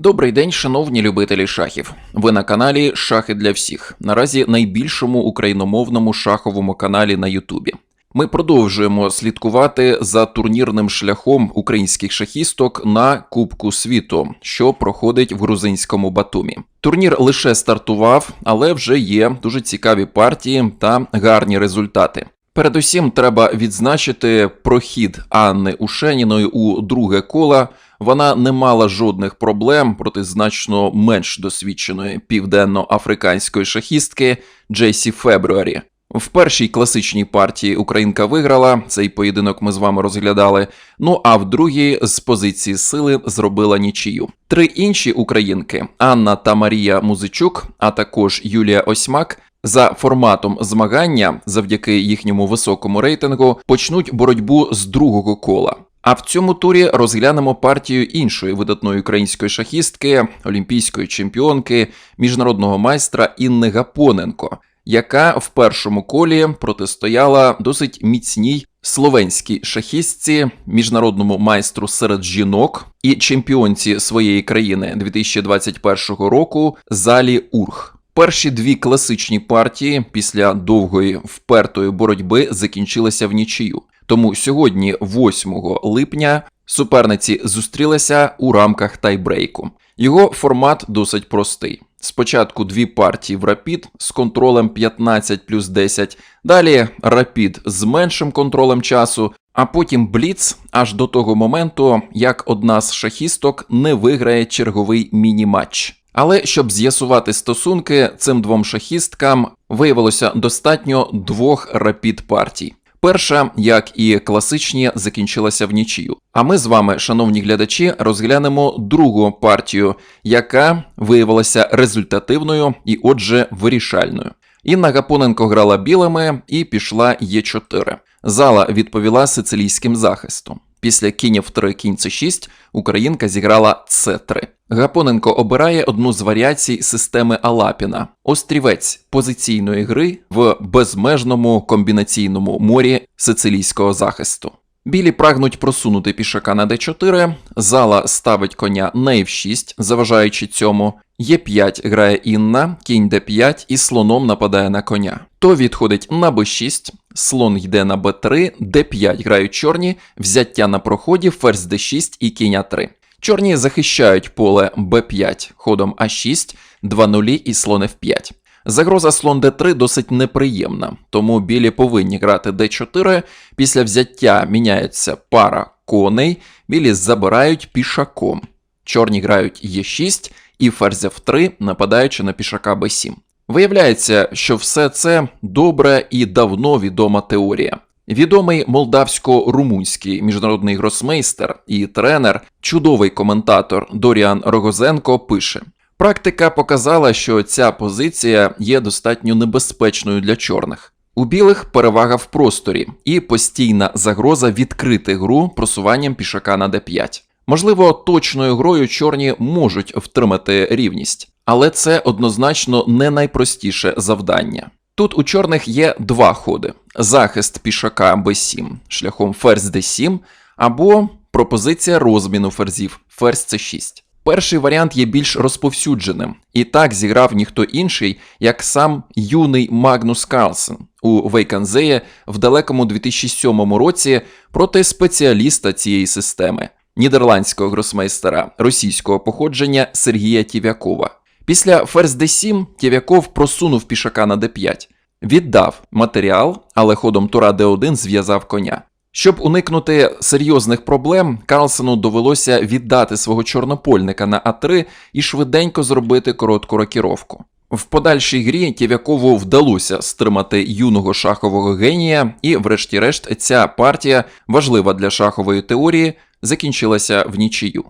Добрий день, шановні любителі шахів. Ви на каналі Шахи для всіх. Наразі найбільшому україномовному шаховому каналі на Ютубі. Ми продовжуємо слідкувати за турнірним шляхом українських шахісток на Кубку світу, що проходить в грузинському Батумі. Турнір лише стартував, але вже є дуже цікаві партії та гарні результати. Передусім, треба відзначити прохід Анни Ушеніної у друге коло. Вона не мала жодних проблем проти значно менш досвідченої південно-африканської шахістки Джейсі Фебруарі. В першій класичній партії Українка виграла, цей поєдинок ми з вами розглядали. Ну а в другій з позиції сили зробила нічию. Три інші українки Анна та Марія Музичук, а також Юлія Осьмак. За форматом змагання, завдяки їхньому високому рейтингу, почнуть боротьбу з другого кола. А в цьому турі розглянемо партію іншої видатної української шахістки, олімпійської чемпіонки, міжнародного майстра Інни Гапоненко, яка в першому колі протистояла досить міцній словенській шахістці, міжнародному майстру серед жінок і чемпіонці своєї країни 2021 року Залі Урх. Перші дві класичні партії після довгої впертої боротьби закінчилися в нічию. Тому сьогодні, 8 липня, суперниці зустрілися у рамках тайбрейку. Його формат досить простий. Спочатку дві партії в рапід з контролем 15 плюс 10, далі рапід з меншим контролем часу, а потім бліц аж до того моменту, як одна з шахісток не виграє черговий міні-матч. Але щоб з'ясувати стосунки цим двом шахісткам, виявилося достатньо двох рапід партій. Перша, як і класичні, закінчилася в нічию. А ми з вами, шановні глядачі, розглянемо другу партію, яка виявилася результативною і, отже, вирішальною. Інна Гапоненко грала білими і пішла Е4. Зала відповіла сицилійським захистом. Після кінів 3 кінь С6 Українка зіграла С3. Гапоненко обирає одну з варіацій системи Алапіна острівець позиційної гри в безмежному комбінаційному морі сицилійського захисту. Білі прагнуть просунути пішака на d4, зала ставить коня на f6, заважаючи цьому. Е5 грає Інна, кінь d5 і слоном нападає на коня. То відходить на b6, слон йде на b3, d5 грають чорні, взяття на проході, ферзь d6 і кінь а3. Чорні захищають поле b5 ходом а6, 2 нулі і слон f5. Загроза слон d3 досить неприємна, тому білі повинні грати d4. Після взяття міняється пара коней, білі забирають пішаком. Чорні грають e6 і ферзь f3, нападаючи на пішака b7. Виявляється, що все це добре і давно відома теорія. Відомий молдавсько-румунський міжнародний гросмейстер і тренер, чудовий коментатор Доріан Рогозенко пише: практика показала, що ця позиція є достатньо небезпечною для чорних. У білих перевага в просторі і постійна загроза відкрити гру просуванням пішака на d5. Можливо, точною грою чорні можуть втримати рівність, але це однозначно не найпростіше завдання. Тут у чорних є два ходи: захист пішака b7 шляхом ферзь d7, або пропозиція розміну ферзів ферзь c6. Перший варіант є більш розповсюдженим, і так зіграв ніхто інший, як сам юний Магнус Карлсен у Вейканзеє в далекому 2007 році проти спеціаліста цієї системи нідерландського гросмейстера російського походження Сергія Тівякова. Після ферзь d7 Тєвяков просунув пішака на d5, віддав матеріал, але ходом тура d1 зв'язав коня. Щоб уникнути серйозних проблем, Карлсену довелося віддати свого чорнопольника на А3 і швиденько зробити коротку рокіровку. В подальшій грі Тєвякову вдалося стримати юного шахового генія, і, врешті-решт, ця партія, важлива для шахової теорії, закінчилася в нічию.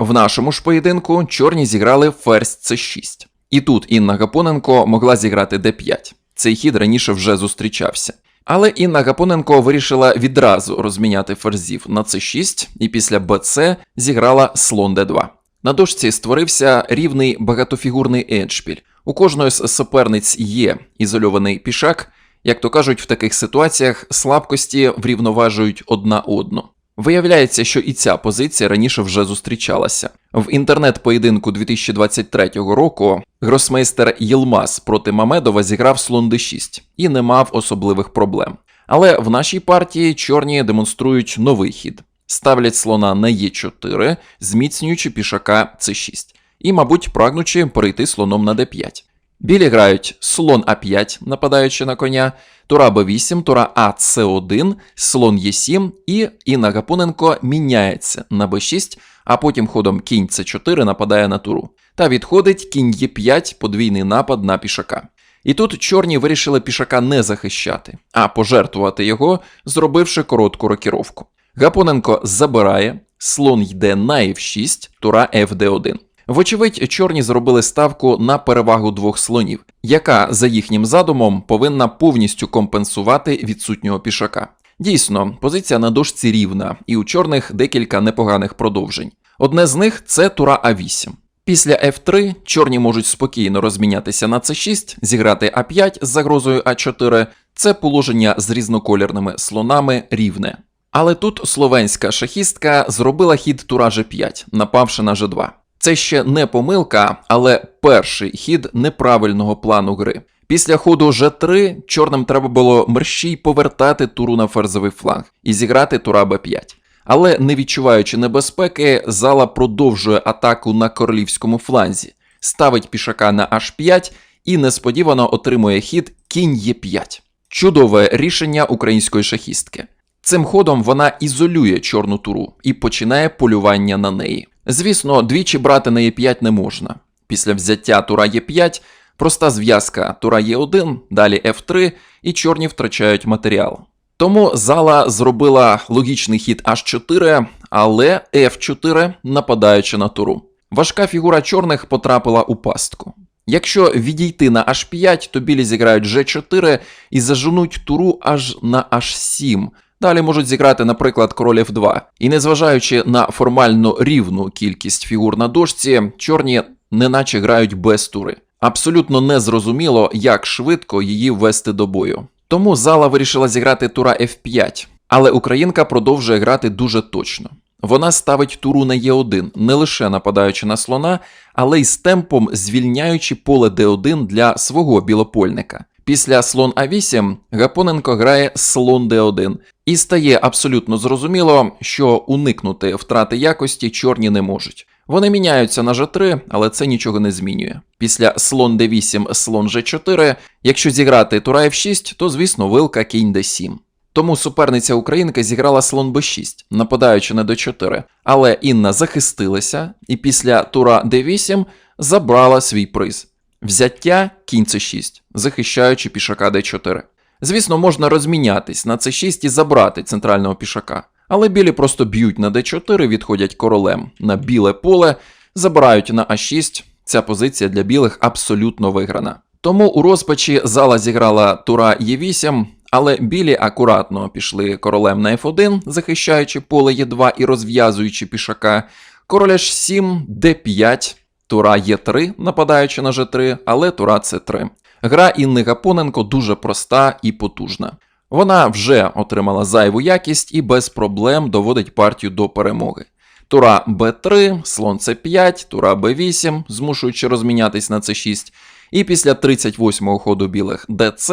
В нашому ж поєдинку чорні зіграли ферзь c6. І тут Інна Гапоненко могла зіграти d5. Цей хід раніше вже зустрічався. Але Інна Гапоненко вирішила відразу розміняти ферзів на c6 і після bc зіграла слон d2. На дошці створився рівний багатофігурний еншпіль. У кожної з суперниць є ізольований пішак. Як то кажуть, в таких ситуаціях слабкості врівноважують одна одну. Виявляється, що і ця позиція раніше вже зустрічалася. В інтернет-поєдинку 2023 року гросмейстер Єлмаз проти Мамедова зіграв слон d6 і не мав особливих проблем. Але в нашій партії чорні демонструють новий хід. Ставлять слона на Е4, зміцнюючи пішака С6, і, мабуть, прагнучи перейти слоном на d5. Білі грають слон А5, нападаючи на коня, тура Б8, тура А С1, слон Е7 і Інна Гапоненко міняється на Б6, а потім ходом кінь С4 нападає на туру. Та відходить кінь Е5, подвійний напад на пішака. І тут чорні вирішили пішака не захищати, а пожертвувати його, зробивши коротку рокіровку. Гапоненко забирає, слон йде на F6, тура FD1. Вочевидь, чорні зробили ставку на перевагу двох слонів, яка, за їхнім задумом, повинна повністю компенсувати відсутнього пішака. Дійсно, позиція на дошці рівна, і у чорних декілька непоганих продовжень. Одне з них це тура А8. Після F3 чорні можуть спокійно розмінятися на C6, зіграти А5 з загрозою А4. Це положення з різнокольорними слонами рівне. Але тут словенська шахістка зробила хід тура G5, напавши на G2. Це ще не помилка, але перший хід неправильного плану гри. Після ходу G3 чорним треба було мерщій повертати туру на ферзовий фланг і зіграти тура Б5. Але не відчуваючи небезпеки, зала продовжує атаку на королівському фланзі, ставить пішака на H5 і несподівано отримує хід кінь Е5. Чудове рішення української шахістки. Цим ходом вона ізолює чорну туру і починає полювання на неї. Звісно, двічі брати на Е5 не можна. Після взяття тура Е5 проста зв'язка тура Е1, далі F3, і чорні втрачають матеріал. Тому зала зробила логічний хід H4, але F4, нападаючи на туру. Важка фігура чорних потрапила у пастку. Якщо відійти на H5, то білі зіграють G4 і заженуть туру аж на H7. Далі можуть зіграти, наприклад, король F2. І незважаючи на формально рівну кількість фігур на дошці, чорні неначе грають без тури. Абсолютно незрозуміло, як швидко її ввести до бою. Тому зала вирішила зіграти тура F5, але українка продовжує грати дуже точно. Вона ставить туру на Е1, не лише нападаючи на слона, але й з темпом звільняючи поле Д1 для свого білопольника. Після слон А8 Гапоненко грає слон Д1, і стає абсолютно зрозуміло, що уникнути втрати якості чорні не можуть. Вони міняються на G3, але це нічого не змінює. Після слон d8, слон g4, якщо зіграти тура f6, то звісно вилка кінь d7. Тому суперниця українки зіграла слон b6, нападаючи на d4, але Інна захистилася і після тура d8 забрала свій приз. Взяття кінь c6, захищаючи пішака d4. Звісно, можна розмінятись на c6 і забрати центрального пішака. Але білі просто б'ють на d4, відходять королем на біле поле, забирають на а6. Ця позиція для білих абсолютно виграна. Тому у розпачі зала зіграла тура Е8, але білі акуратно пішли королем на F1, захищаючи поле Е2 і розв'язуючи пішака. Король H7, d5, тура Е3, нападаючи на G3, але тура С3. Гра Інни Гапоненко дуже проста і потужна. Вона вже отримала зайву якість і без проблем доводить партію до перемоги. Тура Б3, слон С5, тура Б8, змушуючи розмінятись на С6, і після 38-го ходу білих ДЦ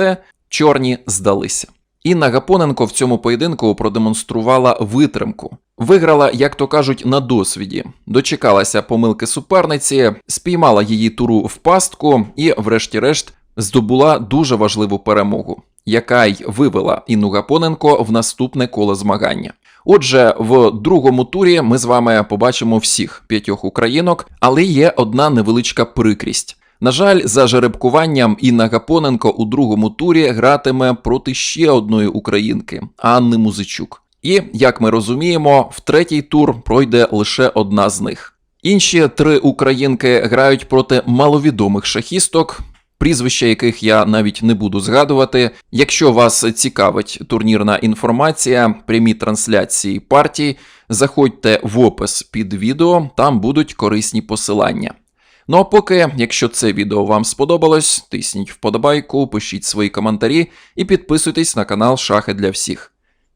чорні здалися. Інна Гапоненко в цьому поєдинку продемонструвала витримку. Виграла, як то кажуть, на досвіді, дочекалася помилки суперниці, спіймала її туру в пастку і, врешті-решт, здобула дуже важливу перемогу, яка й вивела Інну Гапоненко в наступне коло змагання. Отже, в другому турі ми з вами побачимо всіх п'ятьох українок, але є одна невеличка прикрість. На жаль, за жеребкуванням Інна Гапоненко у другому турі гратиме проти ще одної українки Анни Музичук. І, як ми розуміємо, в третій тур пройде лише одна з них. Інші три українки грають проти маловідомих шахісток, прізвища яких я навіть не буду згадувати. Якщо вас цікавить турнірна інформація, прямі трансляції партій, заходьте в опис під відео, там будуть корисні посилання. Ну а поки, якщо це відео вам сподобалось, тисніть вподобайку, пишіть свої коментарі і підписуйтесь на канал Шахи для всіх.